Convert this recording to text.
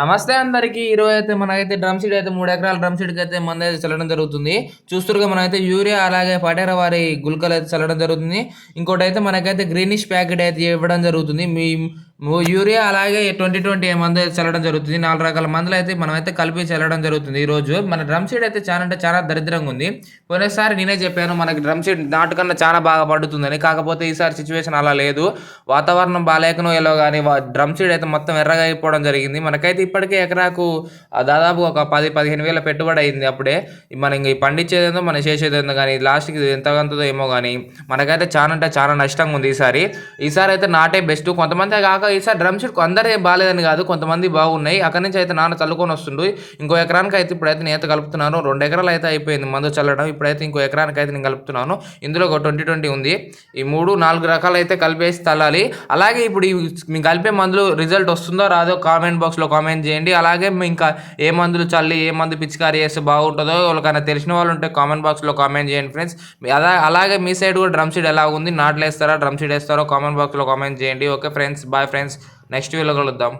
నమస్తే అందరికి. ఈరోజు అయితే మనకైతే డ్రమ్ సీడ్ అయితే మూడు ఎకరాల డ్రమ్ సీడ్కి అయితే మంది అయితే చల్లడం జరుగుతుంది. చూస్తురుగా మనమైతే యూరియా అలాగే పటేర వారి గుల్కలు అయితే చల్లడం జరుగుతుంది. ఇంకోటి అయితే మనకైతే గ్రీనిష్ ప్యాకెట్ అయితే ఇవ్వడం జరుగుతుంది. మీ యూరియా అలాగే ట్వంటీ ట్వంటీ మందు చల్లడం జరుగుతుంది. నాలుగు రకాల మందులు అయితే మనమైతే కలిపి చల్లడం జరుగుతుంది ఈరోజు మన డ్రమ్ సీడ్ అయితే చాలా అంటే చాలా దరిద్రంగా ఉంది. పోయినసారి నేనే చెప్పాను మనకి డ్రమ్ సీడ్ నాటుకన్నా చాలా బాగా పడుతుందని. కాకపోతే ఈసారి సిచ్యువేషన్ అలా లేదు. వాతావరణం బాగాలేకనో ఎలా కానీ డ్రమ్ సీడ్ అయితే మొత్తం ఎర్రగా అయిపోవడం జరిగింది. మనకైతే ఇప్పటికే ఎకరాకు దాదాపు ఒక పది పదిహేను వేల పెట్టుబడి అయింది అప్పుడే. మనం ఇంక పండించేదేందో మనం చేసేదేందో కానీ లాస్ట్కి ఎంతగంతదో ఏమో కానీ మనకైతే చాలా అంటే చాలా నష్టంగా ఉంది ఈసారి. ఈసారి అయితే నాటే బెస్ట్. కొంతమంది కాక ఈసారి డ్రమ్ షీట్ అందరూ బాగాలేదని కాదు కొంతమంది బాగున్నాయి. అక్కడి నుంచి అయితే నాన్న చల్లుకొని వస్తుండు. ఇంకో ఎకరానికి అయితే ఇప్పుడైతే నేను కలుపుతున్నాను. రెండు ఎకరాలు అయితే అయిపోయింది మందు చల్లడం. ఇప్పుడైతే ఇంకో ఎకరానికి అయితే నేను కలుపుతున్నాను. ఇందులో ఒక ట్వంటీ ట్వంటీ ఉంది. ఈ మూడు నాలుగు రకాలు అయితే కలిపేసి తల్లాలి అలాగే ఇప్పుడు ఈ మీకు కలిపే మందులు రిజల్ట్ వస్తుందో రాదో కామెంట్ బాక్స్లో కామెంట్ చేయండి. అలాగే ఇంకా ఏ మందులు చల్లి ఏ మందు పిచికారి చేస్తే బాగుంటుందో వాళ్ళకైనా తెలిసిన వాళ్ళు ఉంటే కామెంట్ బాక్స్లో కామెంట్ చేయండి ఫ్రెండ్స్. అలా అలాగే మీ సైడ్ కూడా డ్రమ్ సీడ్ ఎలా ఉంది? నాట్లు వేస్తారా డ్రమ్ సీడ్ వేస్తారో కామెంట్ బాక్స్లో కామెంట్ చేయండి. Okay friends bye friends next వీడియోలో కలుద్దాం.